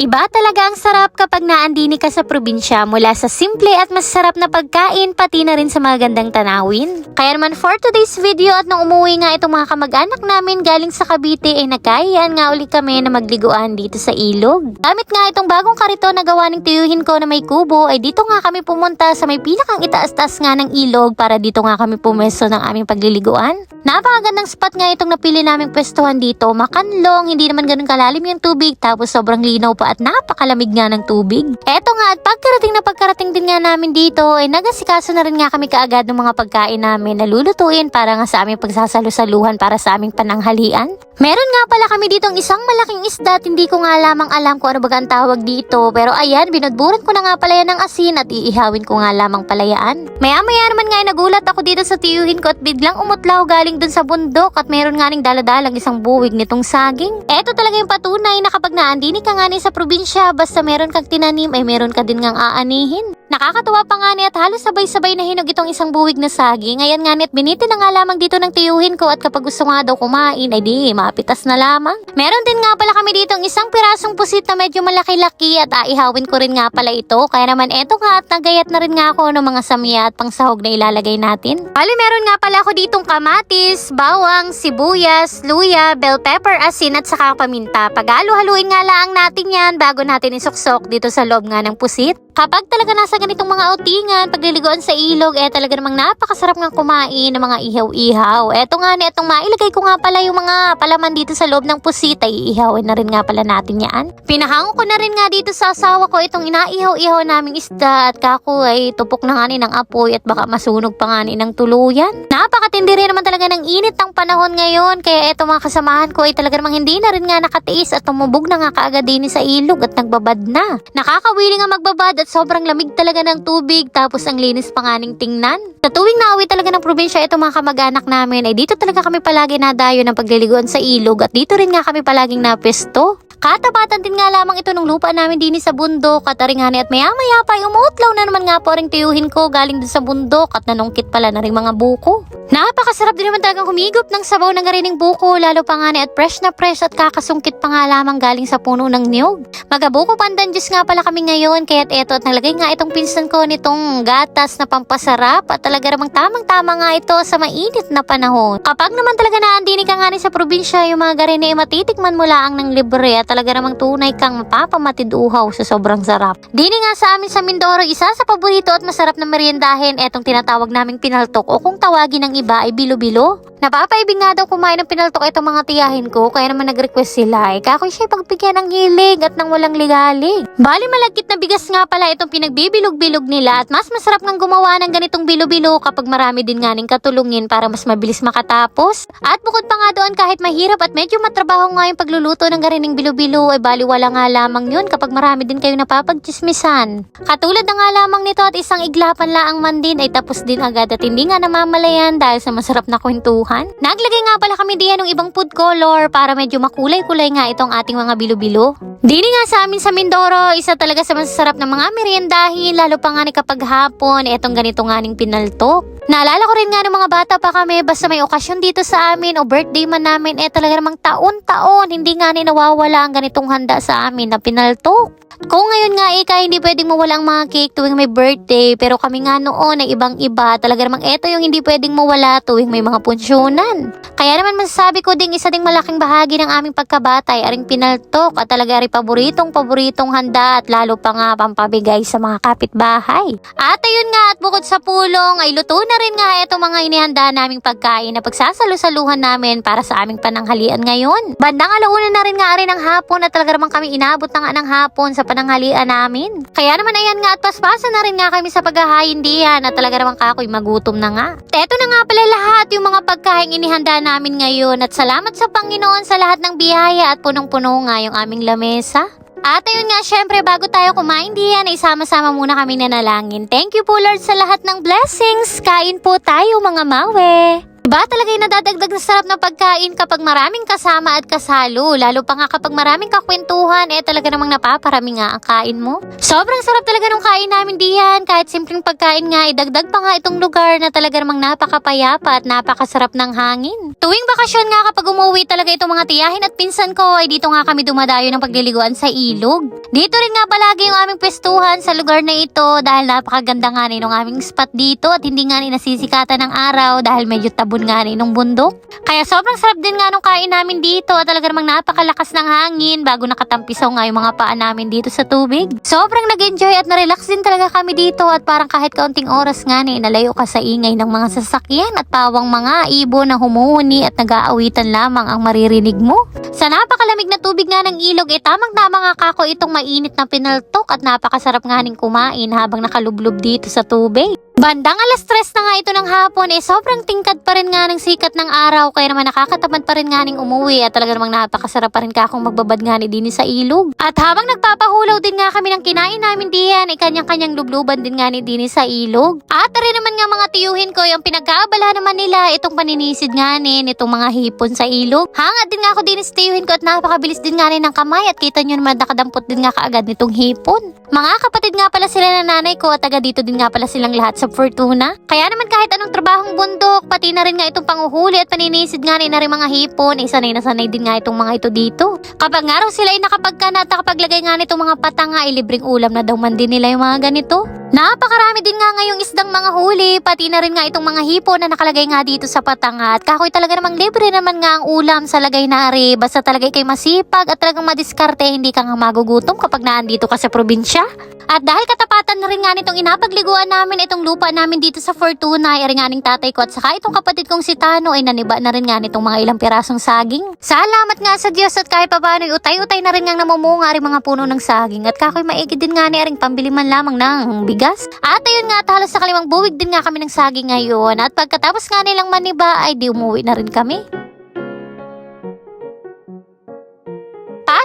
Iba talaga ang sarap kapag naandini ka sa probinsya mula sa simple at masarap na pagkain pati na rin sa mga gandang tanawin. Kaya naman for today's video at nung umuwi nga itong mga kamag-anak namin galing sa Cavite ay nagkayaan nga uli kami na magliguan dito sa ilog. Gamit nga itong bagong karito na gawa ng tiyuhin ko na may kubo ay dito nga kami pumunta sa may pinakang itaas-taas nga ng ilog para dito nga kami pumesto ng aming pagliliguan. Napakagandang spot nga itong napili naming pwestuhan dito. Makanlong, hindi naman ganun kalalim yung tubig tapos sobrang linaw pa at napakalamig nga ng tubig. Eto nga at pagkarating na pagkarating din nga namin dito ay nagasikaso na rin nga kami kaagad ng mga pagkain namin na lulutuin para nga sa aming pagsasalusaluhan para sa aming pananghalian. Meron nga pala kami ditong isang malaking isda at hindi ko nga lamang alam kung ano baga ang tawag dito pero ayan binudburan ko na nga pala yan ng asin at iihawin ko nga lamang palayaan. Maya maya naman nga ay nagulat ako dito sa tiyuhin ko at biglang umutlaw galing dun sa bundok at meron nga ning daladalang isang buwig nitong saging. Eto talaga yung patunay na kapag naandini ka nga sa probinsya basta meron kang tinanim ay meron ka din ngang aanihin. Nakakatuwa pa nga ni at halos sabay-sabay na hinog itong isang buwig na saging. Ngayon nga ni at biniti na nga lamang dito ng tiyuhin ko at kapag gusto nga daw kumain ay di mapitas na lamang. Meron din nga pala kami dito isang pirasong pusit na medyo malaki-laki at aihawin ko rin nga pala ito. Kaya naman eto nga at nagayat na rin nga ako ng mga samya at pangsahog na ilalagay natin. Bali meron nga pala ako ditong kamatis, bawang, sibuyas, luya, bell pepper, asin at saka paminta. Pagalo-haluin nga lang natin yan bago natin isuksok dito sa loob nga ng pusit. Kapag talaga nasa ganitong mga outingan, pagliligoan sa ilog, eh talaga namang napakasarap nga kumain ng mga ihaw-ihaw. Eto nga ni, etong mailagay ko nga pala yung mga palaman dito sa loob ng pusit, ay iihawin na rin nga pala natin yan. Pinahango ko na rin nga dito sa asawa ko itong inaihaw-ihaw naming isda at kako ay tupok na nga ni ng apoy at baka masunog pa nga ni ng tuluyan. Napakatindi rin naman talaga ng init ng panahon ngayon, kaya eto mga kasamahan ko ay talaga namang hindi na rin nga nakatiis at tumubog na nga kaagad din sa ilog at nagbabad na. Nakakawili nga magbabad at sobrang lamig talaga ng tubig tapos ang linis pa nga tingnan. Sa tuwing nauwi talaga ng probinsya itong mga kamag-anak namin ay dito talaga kami palagi nadayo ng pagliliguan sa ilog at dito rin nga kami palaging napesto. Katapatan din nga lamang ito ng lupa namin din sa bundok at aringani at maya maya pa umuutlaw na naman nga po ring tiyuhin ko galing dun sa bundok at nanungkit pala na rin mga buko. Napakasarap din naman talagang humigop ng sabaw ng garining buko lalo pa nga at fresh na fresh at kakasungkit pa nga lamang galing sa puno ng niyog. Magabuko pandan Diyos nga pala kami ngayon kaya't eto at naglagay nga itong pinsan ko nitong gatas na pampasarap at talaga namang tamang tama nga ito sa mainit na panahon. Kapag naman talaga naandini ka nga sa probinsya yung mga garini matitikman mo laang ng libre at talaga namang tunay kang mapapamatid uhaw sa sobrang sarap. Dini nga sa amin sa Mindoro isa sa paborito at masarap na meriendahin etong tinatawag naming pinaltok o kung tawagin ng iba ay bilo-bilo. Napapaibig nga daw kumain ng pinaltok itong mga tiyahin ko kaya naman nag-request sila eh kakoy siya pagbigyan ng hilig at ng walang ligalig. Bali malagkit na bigas nga pala itong pinagbibilog-bilog nila at mas masarap ng gumawa ng ganitong bilo-bilo kapag marami din nga ning katulungin para mas mabilis makatapos. At bukod pa nga doon kahit mahirap at medyo matrabaho nga yung pagluluto ng garining bilo-bilo ay bali wala nga lamang yun kapag marami din kayo napapagchismisan. Katulad na nga lamang nito at isang iglapan laang man din ay tapos din agad at hindi nga namamalayan dahil sa masarap na kwentuhan. Naglagay nga pala kami diyan ng ibang food color para medyo makulay-kulay nga itong ating mga bilo-bilo. Dini nga sa amin sa Mindoro, isa talaga sa masasarap na mga meriendahin, lalo pa nga ni kapag hapon, etong ganito nga ning pinaltok. Naalala ko rin nga ng mga bata pa kami, basta may okasyon dito sa amin o birthday man namin, eh talaga namang taon-taon, hindi nga ni nawawala ganitong handa sa amin na pinaltok. Kung ngayon nga ika, hindi pwedeng mawala ang mga cake tuwing may birthday, pero kami nga noon ay ibang-iba, talaga namang eto yung hindi pwedeng mawala tuwing may mga punsyonan. Kaya naman masasabi ko ding isa ding malaking bahagi ng aming pagkabata ay aring pinaltok at talaga rin paboritong paboritong handa at lalo pa nga pampabigay sa mga kapitbahay. At ayun nga at bukod sa pulong ay luto na rin nga itong mga inihanda naming pagkain na pagsasalusaluhan namin para sa aming pananghalian ngayon. Bandang alauna na rin nga rin ng hapon at talaga naman kami inabot na nga ng hapon sa pananghalian namin. Kaya naman ayan nga at paspasan na rin nga kami sa paghahain diyan at talaga naman kakoy magutom na nga. Eto na nga pala lahat yung mga pagkain inihanda namin ngayon at salamat sa Panginoon sa lahat ng biyaya at punong-puno nga yung aming lamesa. At ayun nga, syempre, bago tayo kumain diyan, ay sama-sama muna kami nanalangin. Thank you po Lord sa lahat ng blessings. Kain po tayo mga mawe. Iba talaga yung nadadagdag na sarap ng pagkain kapag maraming kasama at kasalo. Lalo pa nga kapag maraming kakwentuhan, eh talaga namang napaparami nga ang kain mo. Sobrang sarap talaga ng kain namin diyan. Kahit simpleng pagkain nga, idagdag pa nga itong lugar na talaga namang napakapayapa at napakasarap ng hangin. Tuwing bakasyon nga kapag umuwi talaga itong mga tiyahin at pinsan ko, ay dito nga kami dumadayo ng pagliliguan sa ilog. Dito rin nga palagi yung aming pwestuhan sa lugar na ito dahil napakaganda nga rin ng aming spot dito at hindi nga rin nasisikatan ng araw dahil medyo tabon nga rin ng bundok. Kaya sobrang sarap din nga nung kain namin dito at talaga namang napakalakas ng hangin bago nakatampisaw nga yung mga paa namin dito sa tubig. Sobrang nag-enjoy at na-relax din talaga kami dito at parang kahit kaunting oras nga ni nalayo ka sa ingay ng mga sasakyan at pawang mga ibon na humuhuni at nag-aawitan lamang ang maririnig mo. Sa napakalamig na tubig nga ng ilog, eh tamang-tama nga kako itong mainit na pinaltok at napakasarap nga ning kumain habang nakalublob dito sa tubig. Bandang alas stress na nga ito ng hapon eh sobrang tingkad pa rin nga ng sikat ng araw kaya naman nakakatamad pa rin nga ning umuwi at talaga namang napakasarap pa rin kakong magbabad nga ni din sa ilog. At habang nagpapahulaw din nga kami ng kinain namin diyan ay kanyang-kanyang lubluban din nga ni Dini sa ilog. At rin naman nga mga tiyuhin ko yung pinagkaabala naman nila itong paninisid nga ni nitong mga hipon sa ilog. Hangat din nga ako din sa tiyuhin ko at napakabilis din nga rin ng kamay at kita nyo naman nakadampot din nga kaagad nitong hipon. Mga kapatid nga pala sila na nanay ko at taga dito din nga pala silang lahat sa Fortuna. Kaya naman kahit anong trabahong bundok, pati na rin nga itong panguhuli at paninisid nga rin na rin mga hipon, eh sanay na sanay din nga itong mga ito dito. Kapag nga raw sila ay nakapagka at nakapaglagay nga nitong mga patanga, ay libreng ulam na daw man din nila yung mga ganito. Napakarami din nga ngayong isdang mga huli, pati na rin nga itong mga hipon na nakalagay nga dito sa patanga. At kakoy talaga namang libre naman nga ang ulam sa lagay na ari. Basta talaga kay masipag at talagang madiskarte, hindi ka nga magugutom kapag naandito ka sa probinsya. At dahil katapatan na rin nga nitong inapagliguan namin itong lupa namin dito sa Fortuna, ay nga ning tatay ko at saka itong kapatid kong si Tano ay naniba na rin nga nitong mga ilang pirasong saging. Salamat nga sa Diyos at kahit paano utay-utay na rin nga namumunga rin mga puno ng saging at kakoy maigi din nga ni aring pambili man lamang ng bigas. At ayun nga halos sa kalimang buwig din nga kami ng saging ngayon at pagkatapos nga nilang maniba ay di umuwi na rin kami.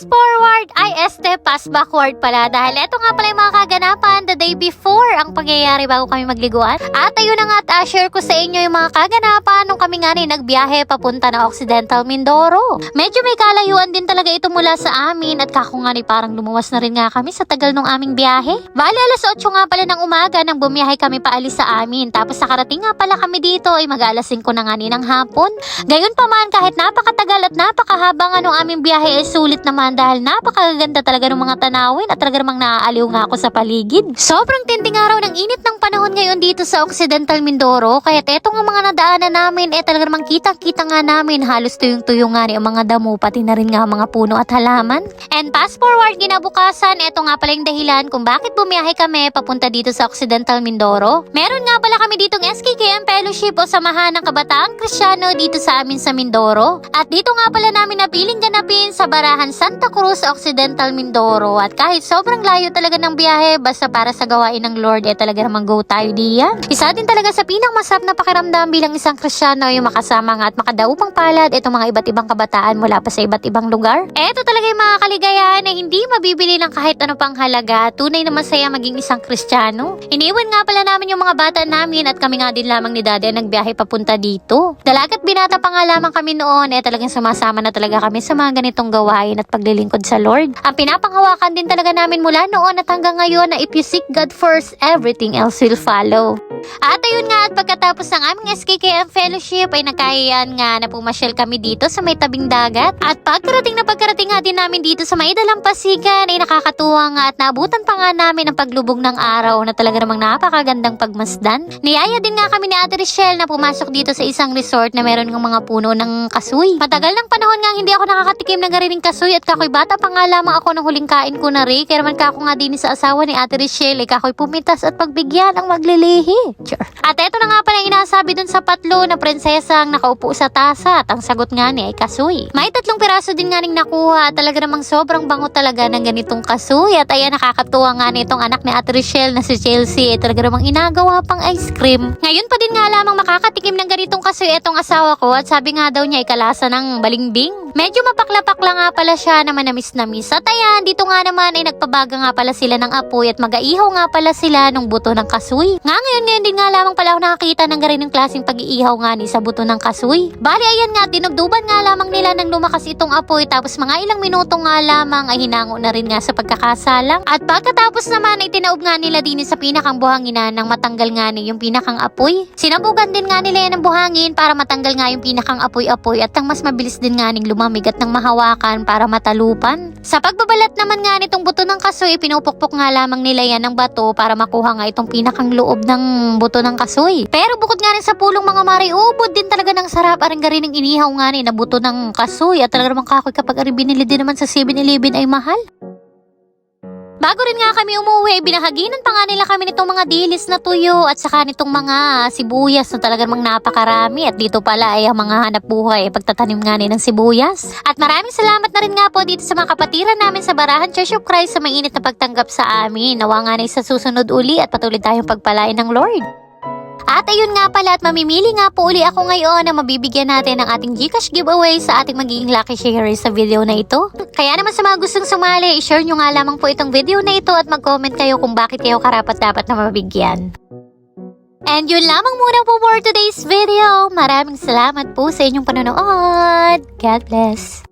Pass forward ay este pass backward pala dahil eto nga pala yung mga kaganapan the day before ang pangyayari bago kami magliguan. At ayun na nga at ah, share ko sa inyo yung mga kaganapan nung kami nga rin nagbiyahe papunta ng Occidental Mindoro. Medyo may kalayuan din talaga ito mula sa amin at kako nga ni parang lumuwas na rin nga kami sa tagal ng aming biyahe. Bali alas 8 nga pala ng umaga nang bumiyahe kami paalis sa amin. Tapos nakarating nga pala kami dito ay mag alas 5 na nga ni ng hapon. Gayon pa man kahit napakatagal at napakahaba nga nung aming biyahe ay sulit naman dahil napakaganda talaga ng mga tanawin at talaga namang naaaliw nga ako sa paligid. Sobrang tinding araw ng init ng panahon ngayon dito sa Occidental Mindoro kaya eto nga mga nadaanan namin eh talaga namang kitang-kita nga namin halos tuyong-tuyo nga ang mga damo pati na rin nga mga puno at halaman. And fast forward ginabukasan, eto nga pala yung dahilan kung bakit bumiyahe kami papunta dito sa Occidental Mindoro. Meron nga pala kami ditong SKKM Fellowship o Samahan ng Kabataang Kristyano dito sa amin sa Mindoro. At dito nga pala namin napiling ganapin sa Barahan Santa Cruz, Occidental Mindoro. At kahit sobrang layo talaga ng biyahe, basta para sa gawain ng Lord, eh talaga namang go tayo diyan. Isa din talaga sa pinakamasarap na pakiramdam bilang isang Kristyano yung makasama nga at makadaupang palad itong mga iba't ibang kabataan mula pa sa iba't ibang lugar. Eto talaga yung mga kaligayahan na hindi mabibili ng kahit ano pang halaga. Tunay na masaya maging isang Kristiyano. Iniwan nga pala namin yung mga bata namin at kami nga din lamang ni Daddy ang nagbiyahe papunta dito. Dalagat binata pa nga lamang kami noon eh talagang sumasama na talaga kami sa mga ganitong gawain at paglilingkod sa Lord. Ang pinapanghawakan din talaga namin mula noon at hanggang ngayon na if you seek God first, everything else will follow. At ayun nga at pagkatapos ng aming SKKM Fellowship ay nagkayaan nga na pumasyal kami dito sa may tabing dagat. At pagkarating na pagkarating nga din namin dito sa may dalampasigan ay nakakatuwa nga at naabutan pa nga namin ang paglubog ng araw na talaga namang napakagandang pagmasdan. Niyaya din nga kami ni Ate Rochelle na pumasok dito sa isang resort na meron ng mga puno ng kasoy. Matagal ng panahon nga hindi ako nakakatikim ng garining kasoy at kakoy bata pa nga lamang ako ng huling kain ko na rin. Kaya naman kako nga din sa asawa ni Ate Rochelle, eh, kakoy pumitas at pagbigyan ang maglilihi. Sure. At eto na nga pala inasabi dun sa patlo na prinsesang nakaupo sa tasa at ang sagot nga ni ay kasoy. May tatlong piraso din nga ning nakuha at talaga namang sobrang bango talaga ng ganitong kasoy at ayan nakakatuwa nga nitong anak ni Ate Rochelle na si Chelsea ay talaga namang inagawa pang ice cream. Ngayon pa din nga lamang makakatikim ng ganitong kasoy etong asawa ko at sabi nga daw niya ay kalasa ng balimbing. Medyo mapakla-pakla nga pala siya na manamis-namis. At ayan, dito nga naman ay nagpabaga nga pala sila ng apoy at magaihaw nga pala sila nung buto ng kasoy. Nga ngayon ngayon din nga lamang pala ako nakakita ng ganitong klaseng pag-iihaw nga ni sa buto ng kasoy. Bali ayan nga, dinugduban nga lamang nila nang lumakas itong apoy tapos mga ilang minuto nga lamang ay hinango na rin nga sa pagkakasalang. At pagkatapos naman ay tinaob nga nila din sa pinakang buhangina nang matanggal nga ni yung pinakang apoy. Sinabugan din nga nila yan ng buhangin para matanggal nga yung pinakang apoy-apoy at ang mas mabilis din nga ning lumamig at nang mahawakan para matalupan. Sa pagbabalat naman nga nitong buto ng kasoy, pinupukpok nga lamang nila yan ng bato para makuha nga itong pinakang loob ng buto ng kasoy. Pero bukod nga rin sa pulong mga mari, ubod din talaga ng sarap aring garin ng inihaw nga ni na buto ng kasoy at talaga namang kakoy kapag ari binili din naman sa 7-Eleven ay mahal. Bago rin nga kami umuwi, binahaginan pa nga nila kami nitong mga dilis na tuyo at saka nitong mga sibuyas na talaga namang napakarami. At dito pala ay ang mga hanap buhay ay pagtatanim nga ng sibuyas. At maraming salamat na rin nga po dito sa mga kapatiran namin sa Barahan Church of Christ sa mainit na pagtanggap sa amin. Nawa nga na sa susunod uli at patuloy tayong pagpalain ng Lord. At ayun nga pala at mamimili nga po uli ako ngayon na mabibigyan natin ng ating Gcash giveaway sa ating magiging lucky share sa video na ito. Kaya naman sa mga gustong sumali, i-share nyo nga lamang po itong video na ito at mag-comment kayo kung bakit kayo karapat dapat na mabigyan. And yun lamang muna po for today's video. Maraming salamat po sa inyong panonood. God bless.